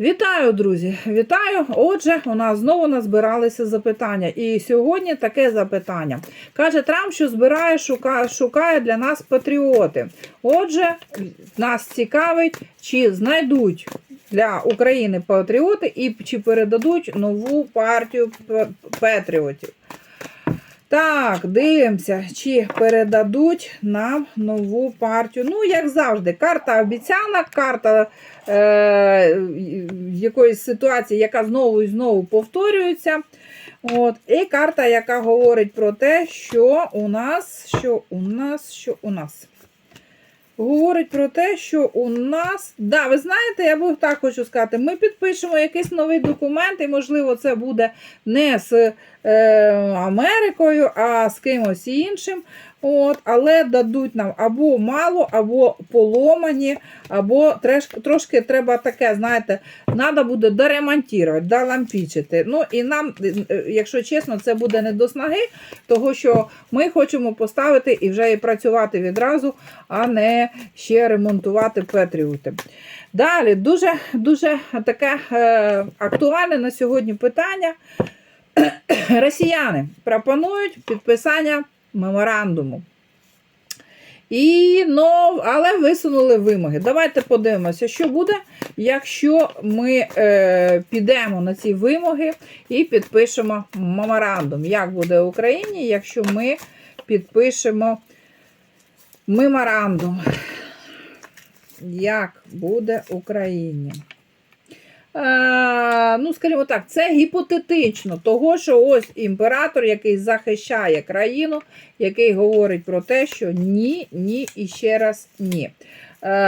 Вітаю, друзі! Вітаю! Отже, у нас знову назбиралися запитання. І сьогодні таке запитання. Каже Трамп, що збирає, шукає, для нас патріоти. Отже, нас цікавить, чи знайдуть для України патріоти і чи передадуть нову партію патріотів. Так, дивимося, чи передадуть нам нову партію. Ну, як завжди, карта обіцянок, карта е, якоїсь ситуації, яка знову і знову повторюється. От, і карта, яка говорить про те, що у нас, що у нас, що у нас. Говорить про те, що у нас, да, ви знаєте, я би так хочу сказати, ми підпишемо якийсь новий документ, і, можливо, це буде не з е, Америкою, а з кимось іншим. От, але дадуть нам або мало, або поломані, або треш, трошки треба таке, знаєте, треба буде доремонтувати, долампічити. Ну і нам, е, якщо чесно, це буде не до снаги, того що ми хочемо поставити і вже і працювати відразу, а не ще ремонтувати Петріути. Далі, дуже дуже таке е, актуальне на сьогодні питання. Росіяни пропонують підписання меморандуму. І, ну, але висунули вимоги. Давайте подивимося, що буде, якщо ми е, підемо на ці вимоги і підпишемо меморандум. Як буде в Україні, якщо ми підпишемо меморандум? Як буде Україні? Е, ну, скажімо так, це гіпотетично, того, що ось імператор, який захищає країну, який говорить про те, що ні, ні і ще раз ні.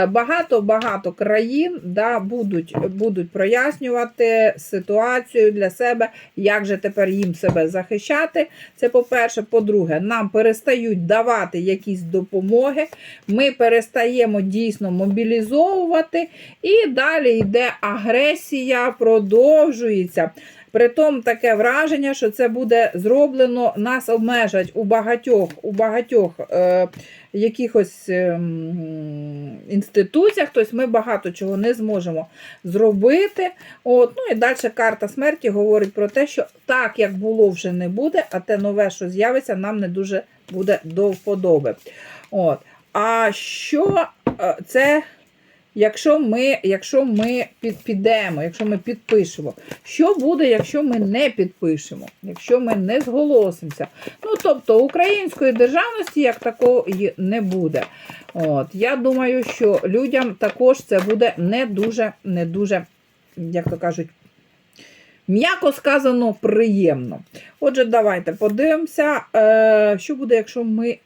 Багато-багато країн да, будуть, будуть прояснювати ситуацію для себе, як же тепер їм себе захищати. Це по-перше, по-друге, нам перестають давати якісь допомоги, ми перестаємо дійсно мобілізовувати, і далі йде агресія, продовжується. Притом таке враження, що це буде зроблено, нас обмежать у багатьох у багатьох е, якихось е, інституціях, тобто ми багато чого не зможемо зробити. От, Ну і далі карта смерті говорить про те, що так, як було, вже не буде, а те нове, що з'явиться, нам не дуже буде до вподоби. От. А що е, це? Якщо ми якщо ми під, підемо, якщо ми підпишемо, що буде, якщо ми не підпишемо, якщо ми не зголосимося? Ну, тобто української державності як такої не буде. От, Я думаю, що людям також це буде не дуже, не дуже, як то кажуть, м'яко сказано, приємно. Отже, давайте подивимося, е, що буде, якщо ми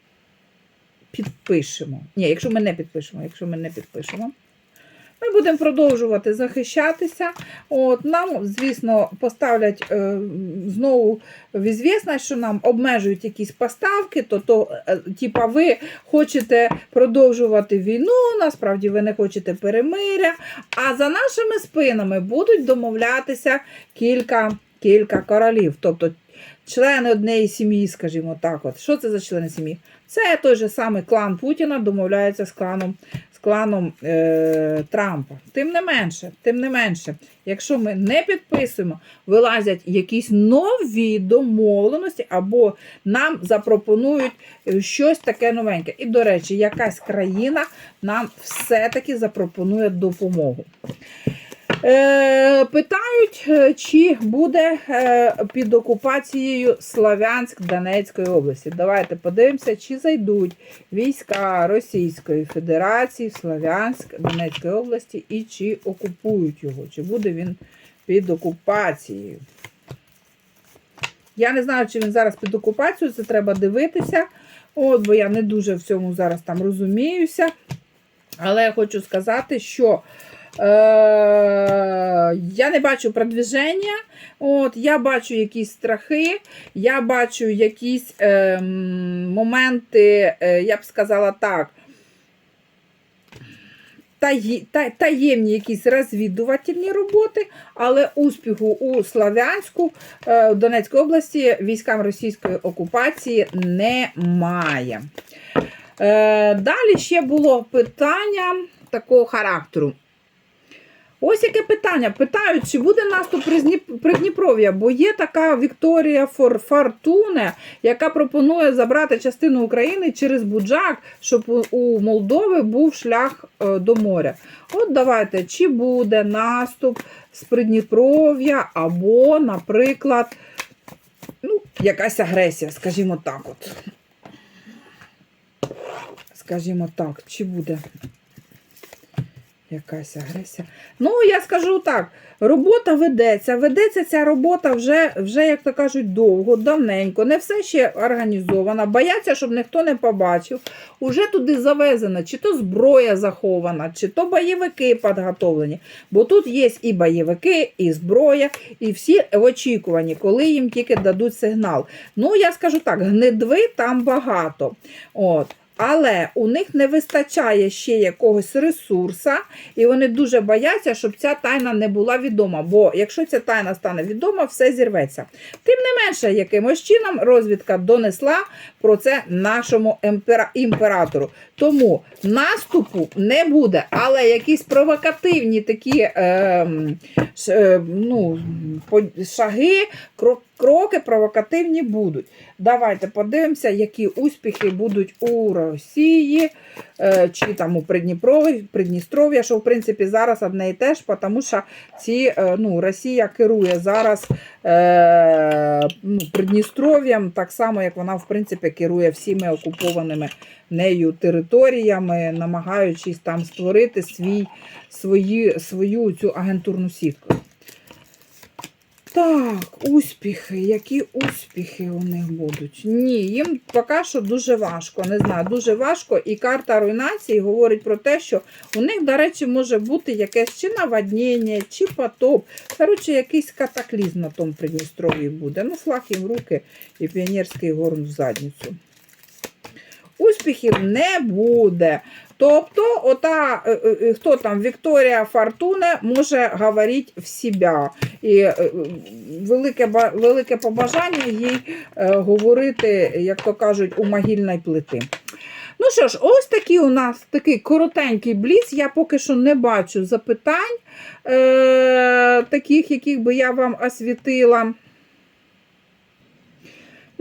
підпишемо. Ні, якщо ми не підпишемо, якщо ми не підпишемо. Ми будемо продовжувати захищатися. От, Нам, звісно, поставлять е, знову в ізвісність, що нам обмежують якісь поставки, то, то е, типа, ви хочете продовжувати війну, насправді ви не хочете перемиря. А за нашими спинами будуть домовлятися кілька, кілька королів. Тобто члени однієї сім'ї, скажімо так. От. Що це за члени сім'ї? Це той же самий клан Путіна домовляється з кланом кланом е, Трампа. Тим не менше, тим не менше, якщо ми не підписуємо, вилазять якісь нові домовленості, або нам запропонують щось таке новеньке. І, до речі, якась країна нам все-таки запропонує допомогу. Е, Питають, е, чи буде е, під окупацією Славянськ Донецької області. Давайте подивимося, чи зайдуть війська Російської Федерації в Славянськ Донецької області і чи окупують його, чи буде він під окупацією. Я не знаю, чи він зараз під окупацією, це треба дивитися. От, бо я не дуже в цьому зараз там розуміюся. Але я хочу сказати, що я не бачу продвіження, от, я бачу якісь страхи, я бачу якісь е, моменти, е, я б сказала так, таємні якісь розвідувальні роботи, але успіху у Славянську в Донецькій області військам російської окупації немає. Далі ще було питання такого характеру. Ось яке питання. Питають, чи буде наступ Придніп- Придніпров'я, бо є така Вікторія Фор Фортуне, яка пропонує забрати частину України через Буджак, щоб у- у Молдови був шлях е, до моря. От давайте, чи буде наступ з Придніпров'я, або, наприклад, ну, якась агресія, скажімо так. от. Скажімо так, чи буде якась агресія. Ну, я скажу так: робота ведеться. Ведеться ця робота вже, вже, як то кажуть, довго, давненько. Не все ще організовано. Бояться, щоб ніхто не побачив. Уже туди завезена, чи то зброя захована, чи то бойовики підготовлені. Бо тут є і бойовики, і зброя, і всі в очікуванні, коли їм тільки дадуть сигнал. Ну, я скажу так, гнидви там багато. От. Але у них не вистачає ще якогось ресурса, і вони дуже бояться, щоб ця тайна не була відома. Бо якщо ця тайна стане відома, все зірветься. Тим не менше, якимось чином розвідка донесла про це нашому імператору. Тому наступу не буде, але якісь провокативні такі ш- е, ну, шаги, кро- кроки провокативні будуть. Давайте подивимося, які успіхи будуть у Росії е, чи там у Придніпрові, Придністров'я, що в принципі зараз одне і те ж, тому що ці, е, ну, Росія керує зараз е, ну, Придністров'ям, так само, як вона в принципі керує всіми окупованими нею територіями, намагаючись там створити свій, свої, свою цю агентурну сітку. Так, успіхи. Які успіхи у них будуть? Ні, їм поки що дуже важко. Не знаю, дуже важко. І карта руйнації говорить про те, що у них, до речі, може бути якесь чи наводнення, чи потоп. Коротше, якийсь катаклізм на тому Придністров'ї буде. Ну, флаг їм руки і піонерський горн в задницю. Успіхів не буде. Тобто, ота, е, е, е, хто там, Вікторія Фортуне може говорити в себе. І велике, велике побажання їй говорити, як то кажуть, у могильної плити. Ну що ж, ось такий у нас такий коротенький бліц. Я поки що не бачу запитань, е, таких, яких би я вам освітила.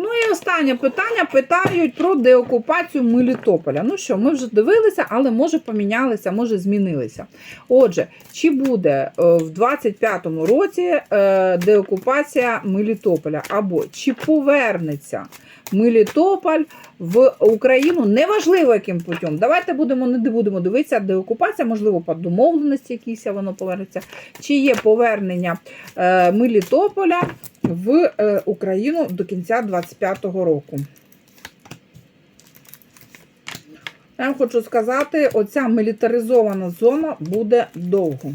Ну і останнє питання питають про деокупацію Мелітополя. Ну що, ми вже дивилися, але може помінялися, може змінилися. Отже, чи буде е, в 25-му році е, деокупація Мелітополя, або чи повернеться Мелітополь в Україну, неважливо яким путем. Давайте будемо не будемо дивитися, деокупація, можливо, по домовленості якійсь воно повернеться. Чи є повернення е, Мелітополя в е, Україну до кінця 25-го року. Я вам хочу сказати, оця мілітаризована зона буде довго.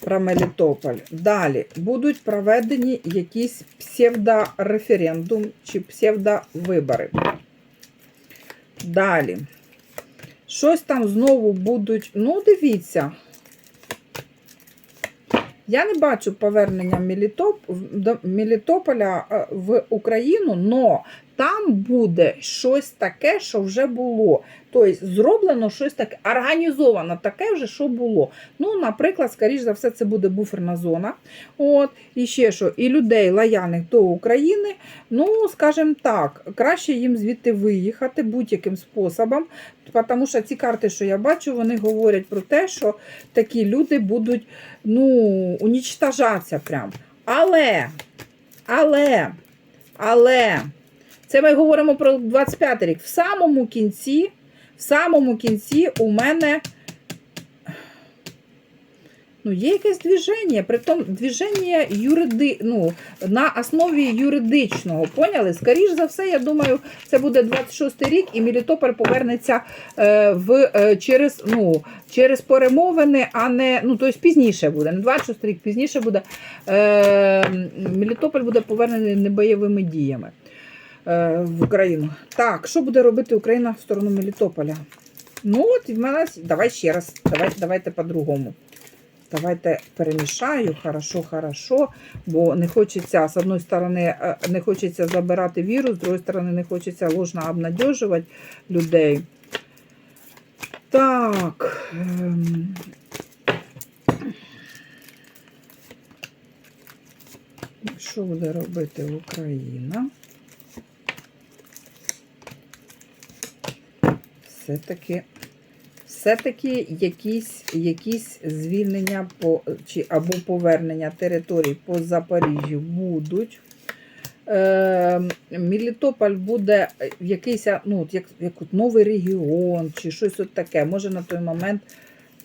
Про Мелітополь. Далі будуть проведені якісь псевдореферендум чи псевдовибори. Далі. Щось там знову будуть. Ну, дивіться. Я не бачу повернення Мелітополя е, в Україну, але там буде щось таке, що вже було. Тобто зроблено щось таке, організовано таке вже, що було. Ну, наприклад, скоріш за все, це буде буферна зона. От, і ще що, і людей лояльних до України, ну, скажімо так, краще їм звідти виїхати будь-яким способом. Тому що ці карти, що я бачу, вони говорять про те, що такі люди будуть ну, унічтажатися прям. Але, але, але, це ми говоримо про 25 рік. В самому кінці, в самому кінці у мене ну, є якесь движення, притом движення юриди, ну, на основі юридичного. Поняли? Скоріш за все, я думаю, це буде 26 рік, і Мелітополь повернеться е, в, е, через, ну, через перемовини, а не ну, тобто пізніше буде. Не 26 рік, пізніше буде. Е, Мелітополь буде повернений небойовими діями е, Е, в Україну. Так, що буде робити Україна в сторону Мелітополя? Ну, от і в мене. Давай ще раз. Давайте, давайте по-другому. Давайте перемішаю, хорошо, хорошо. Бо не хочеться, з одної сторони, е, не хочеться забирати вірус, з іншої сторони, не хочеться ложно обнадіжувати людей. Так. Ем, що буде робити Україна? Все-таки, все-таки якісь, якісь звільнення по, чи, або повернення територій по Запоріжжю будуть. Е, Мелітополь буде якийсь ну, як, як от новий регіон чи щось от таке. Може на той момент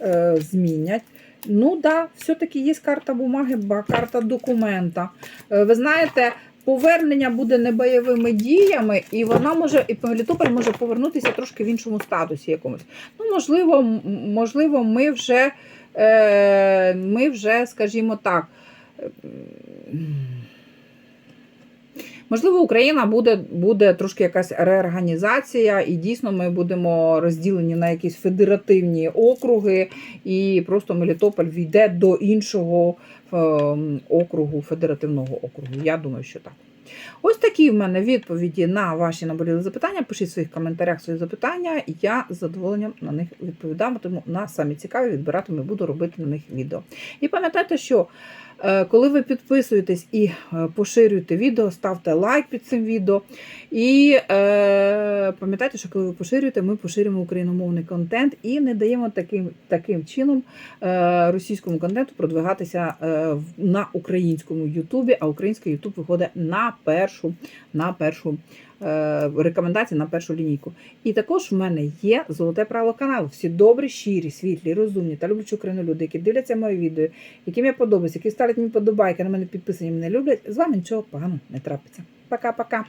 е, змінять. Ну да, все-таки є карта бумаги, карта документа. Е, ви знаєте, повернення буде не бойовими діями, і вона може, і Мелітополь може повернутися трошки в іншому статусі якомусь. Ну, можливо, можливо, ми вже, е, ми вже, скажімо так. Можливо, Україна буде, буде трошки якась реорганізація, і дійсно ми будемо розділені на якісь федеративні округи, і просто Мелітополь війде до іншого ем, округу, федеративного округу. Я думаю, що так. Ось такі в мене відповіді на ваші наболіли запитання. Пишіть в своїх коментарях свої запитання, і я з задоволенням на них відповідатиму. На самі цікаві відбиратиму буду робити на них відео. І пам'ятайте, що коли ви підписуєтесь і е, поширюєте відео, ставте лайк під цим відео. І е, пам'ятайте, що коли ви поширюєте, ми поширюємо україномовний контент і не даємо таким, таким чином е, російському контенту продвигатися е, на українському Ютубі, а український Ютуб виходить на першу, на першу е, рекомендації, на першу лінійку. І також в мене є золоте правило каналу. Всі добрі, щирі, світлі, розумні та люблячі Україну люди, які дивляться мої відео, яким я подобаюся, які ставлять мені подобайки, на мене підписані, мене люблять. З вами нічого поганого не трапиться. Пока-пока.